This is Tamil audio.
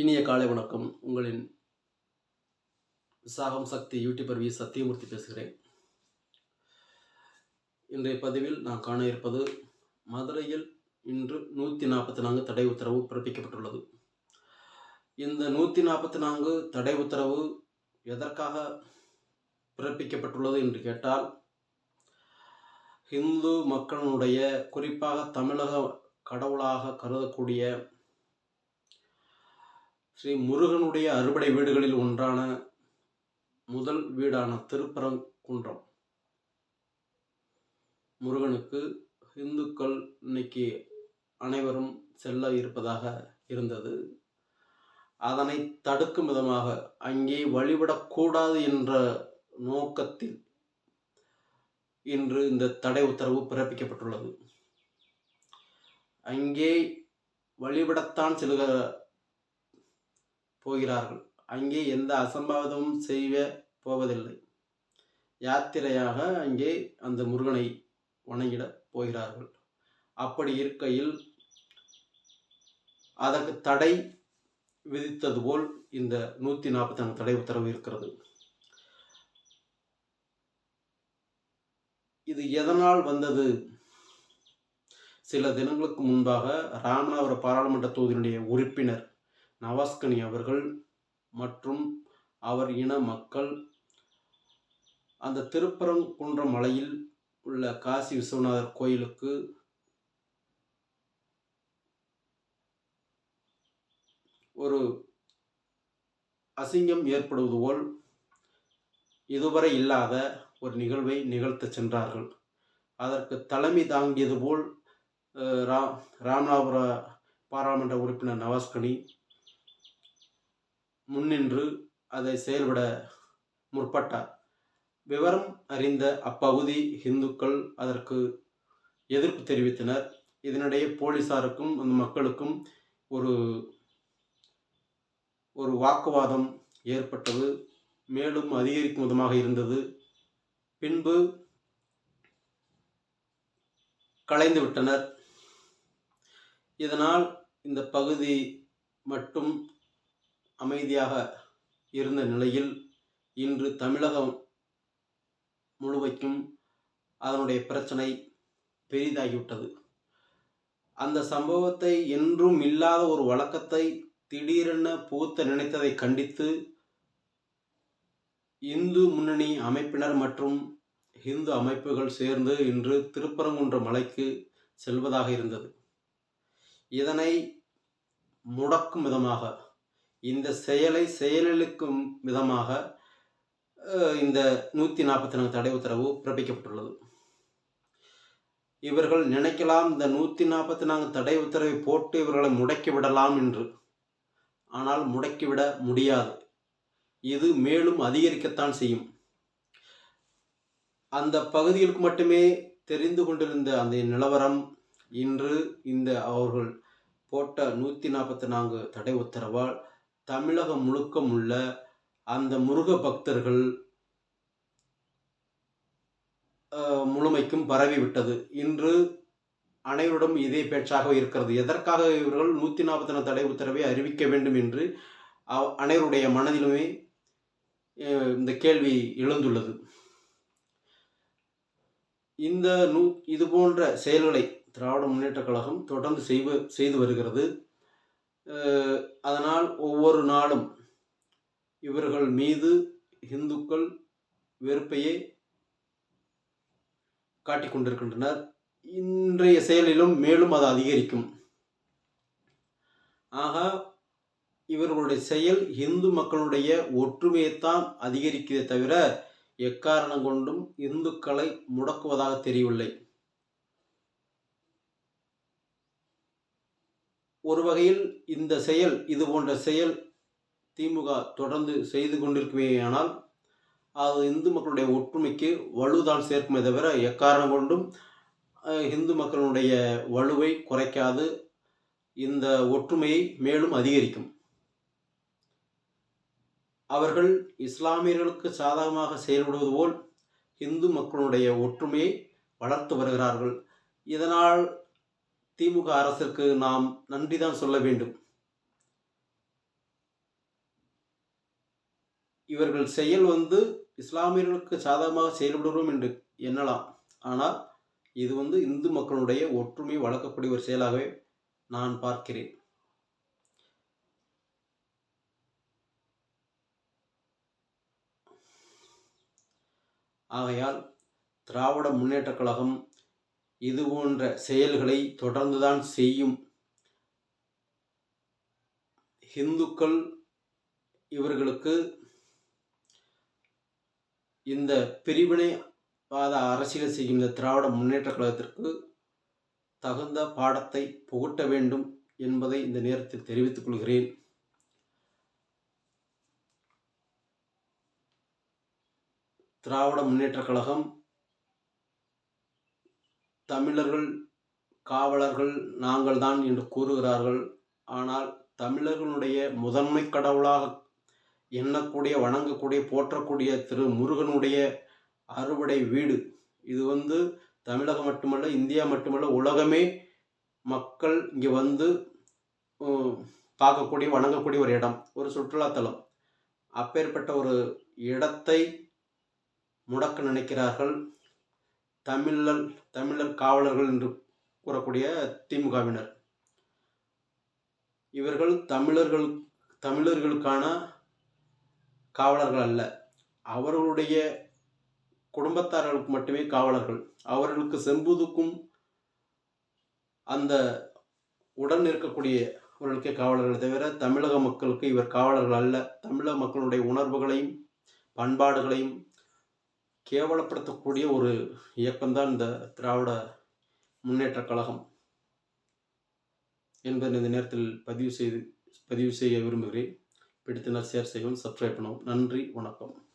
இனிய காலை வணக்கம். உங்களின் சாகம் சக்தி யூடியூபர் வி சத்தியமூர்த்தி பேசுகிறேன். இன்றைய பதிவில் நான் காண இருப்பது மதுரையில் இன்று நூற்றி நாற்பத்தி நான்கு தடை உத்தரவு பிறப்பிக்கப்பட்டுள்ளது. இந்த நூற்றி நாற்பத்தி நான்கு தடை உத்தரவு எதற்காக பிறப்பிக்கப்பட்டுள்ளது என்று கேட்டால் ஹிந்து மக்களுடைய குறிப்பாக தமிழக கடவுளாக கருதக்கூடிய ஸ்ரீ முருகனுடைய அறுபடை வீடுகளில் ஒன்றான முதல் வீடான திருப்பரங்குன்றம். முருகனுக்கு இந்துக்கள் இன்னைக்கு அனைவரும் செல்ல இருப்பதாக இருந்தது. அதனை தடுக்கும் விதமாக அங்கே வழிபடக்கூடாது என்ற நோக்கத்தில் இன்று இந்த தடை உத்தரவு பிறப்பிக்கப்பட்டுள்ளது. அங்கே வழிபடத்தான் செல்கிற போகிறார்கள். அங்கே எந்த அசம்பாவிதமும் செய்ய போவதில்லை. யாத்திரையாக அங்கே அந்த முருகனை வணங்கிட போகிறார்கள். அப்படி இருக்கையில் அதற்கு தடை விதித்தது போல் இந்த நூற்றி நாற்பத்தி நான்கு தடை உத்தரவு இருக்கிறது. இது எதனால் வந்தது? சில தினங்களுக்கு முன்பாக ராமநாதபுர பாராளுமன்ற தொகுதியினுடைய உறுப்பினர் நவாஸ்கனி அவர்கள் மற்றும் அவர் இன மக்கள். அந்த திருப்பரங்குன்ற மலையில் உள்ள காசி விஸ்வநாதர் கோயிலுக்கு ஒரு அசிங்கம் ஏற்படுவது போல் இதுவரை இல்லாத ஒரு நிகழ்வை நிகழ்த்த சென்றார்கள். அதற்கு தலைமை தாங்கியது போல் ரா ராமநாதபுர பாராளுமன்ற உறுப்பினர் நவாஸ்கனி முன்னின்று அதை செயல்பட முற்பட்டார். விவரம் அறிந்த அப்பகுதி இந்துக்கள் அதற்கு எதிர்ப்பு தெரிவித்தனர். இதனிடையே போலீசாருக்கும் அந்த மக்களுக்கும் ஒரு ஒரு வாக்குவாதம் ஏற்பட்டது. மேலும் அதிகரிக்கும் விதமாக இருந்தது. பின்பு கலைந்து விட்டனர். இதனால் இந்த பகுதி மட்டும் அமைதியாக இருந்த நிலையில் இன்று தமிழகம் முழுவதும் அதனுடைய பிரச்சனை பெரிதாகிவிட்டது. அந்த சம்பவத்தை என்றும் இல்லாத ஒரு வழக்கத்தை திடீரென புகுத்த நினைத்ததை கண்டித்து இந்து முன்னணி அமைப்பினர் மற்றும் இந்து அமைப்புகள் சேர்ந்து இன்று திருப்பரங்குன்ற மலைக்கு செல்வதாக இருந்தது. இதனை முடக்கும் விதமாக இந்த செயலை செயலிழுக்கும் விதமாக இந்த நூற்றி நாற்பத்தி நான்கு தடை உத்தரவு பிறப்பிக்கப்பட்டுள்ளது. இவர்கள் நினைக்கலாம் இந்த நூற்றி நாற்பத்தி நான்கு தடை உத்தரவை போட்டு இவர்களை முடக்கி விடலாம் என்று. ஆனால் முடக்கிவிட முடியாது. இது மேலும் அதிகரிக்கத்தான் செய்யும். அந்த பகுதிகளுக்கு மட்டுமே தெரிந்து கொண்டிருந்த அந்த நிலவரம் இன்று இந்த அவர்கள் போட்ட நூற்றி நாற்பத்தி நான்கு தடை உத்தரவால் தமிழகம் முழுக்கம் உள்ள அந்த முருக பக்தர்கள் முழுமைக்கும் பரவிவிட்டது இன்று அனைவரிடம் இதே பேச்சாக இருக்கிறது. எதற்காக இவர்கள் நூற்றி நாற்பத்தி நாலு தடை உத்தரவை அறிவிக்க வேண்டும் என்று அனைவருடைய மனதிலுமே இந்த கேள்வி எழுந்துள்ளது. இந்த நூ இது போன்ற செயல்களை திராவிட முன்னேற்ற கழகம் தொடர்ந்து செய்வ செய்து வருகிறது. அதனால் ஒவ்வொரு நாளும் இவர்கள் மீது இந்துக்கள் வெறுப்பையே காட்டிக்கொண்டிருக்கின்றனர் இன்றைய செயலிலும் மேலும் அது அதிகரிக்கும். ஆக இவர்களுடைய செயல் இந்து மக்களுடைய ஒற்றுமையைத்தான் அதிகரிக்கிறதே தவிர எக்காரணம் கொண்டும் இந்துக்களை முடக்குவதாக தெரியவில்லை. ஒரு வகையில் இந்த செயல் இது போன்ற செயல் திமுக தொடர்ந்து செய்து கொண்டிருக்குமேயானால் அது இந்து மக்களுடைய ஒற்றுமைக்கு வலுதான் சேர்க்குமே தவிர எக்காரணம் கொண்டும் இந்து மக்களுடைய வலுவை குறைக்காது இந்த ஒற்றுமையை மேலும் அதிகரிக்கும். அவர்கள் இஸ்லாமியர்களுக்கு சாதகமாக செயல்படுவது போல் இந்து மக்களுடைய ஒற்றுமையை வளர்த்து வருகிறார்கள். இதனால் திமுக அரசிற்கு நாம் நன்றிதான் சொல்ல வேண்டும். இவர்கள் செயல் வந்து இஸ்லாமியர்களுக்கு சாதகமாக செயல்படுகிறோம் என்று எண்ணலாம். ஆனால் இது வந்து இந்து மக்களுடைய ஒற்றுமை வளர்க்கக்கூடிய ஒரு செயலாகவே நான் பார்க்கிறேன். ஆகையால் திராவிட முன்னேற்றக் கழகம் இது போன்ற செயல்களை தொடர்ந்துதான் செய்யும் இந்துக்கள் இவர்களுக்கு இந்த பிரிவினைவாத அரசியல் செய்யும் இந்த திராவிட முன்னேற்ற கழகத்திற்கு தகுந்த பாடத்தை புகட்ட வேண்டும் என்பதை இந்த நேரத்தில் தெரிவித்துக் கொள்கிறேன். திராவிட முன்னேற்றக் கழகம் தமிழர்கள் காவலர்கள் நாங்கள் தான் என்று கூறுகிறார்கள். ஆனால் தமிழர்களுடைய முதன்மை கடவுளாக எண்ணக்கூடிய வணங்கக்கூடிய போற்றக்கூடிய திரு முருகனுடைய அறுவடை வீடு. இது வந்து தமிழகம் மட்டுமல்ல இந்தியா மட்டுமல்ல உலகமே மக்கள் இங்கே வந்து பார்க்கக்கூடிய வணங்கக்கூடிய ஒரு இடம் ஒரு சுற்றுலாத்தலம் அப்பேற்பட்ட ஒரு இடத்தை முடக்க நினைக்கிறார்கள். தமிழர் தமிழர் காவலர்கள் என்று கூறக்கூடிய திமுகவினர். இவர்கள் தமிழர்கள் தமிழர்களுக்கான காவலர்கள் அல்ல. அவர்களுடைய குடும்பத்தார்களுக்கு மட்டுமே காவலர்கள். அவர்களுக்கு செம்புதுக்கும் அந்த உடன் இருக்கக்கூடிய அவர்களுக்கே காவலர்கள் தவிர தமிழக மக்களுக்கு இவர் காவலர்கள் அல்ல. தமிழக மக்களுடைய உணர்வுகளையும் பண்பாடுகளையும் கேவலப்படுத்தக்கூடிய ஒரு இயக்கம்தான் இந்த திராவிட முன்னேற்றக் கழகம் என்பதை இந்த நேரத்தில் பதிவு செய்து பதிவு செய்ய விரும்புகிறேன். பிடித்தனர் ஷேர் செய்யவும் சப்ஸ்கிரைப் பண்ணவும். நன்றி வணக்கம்.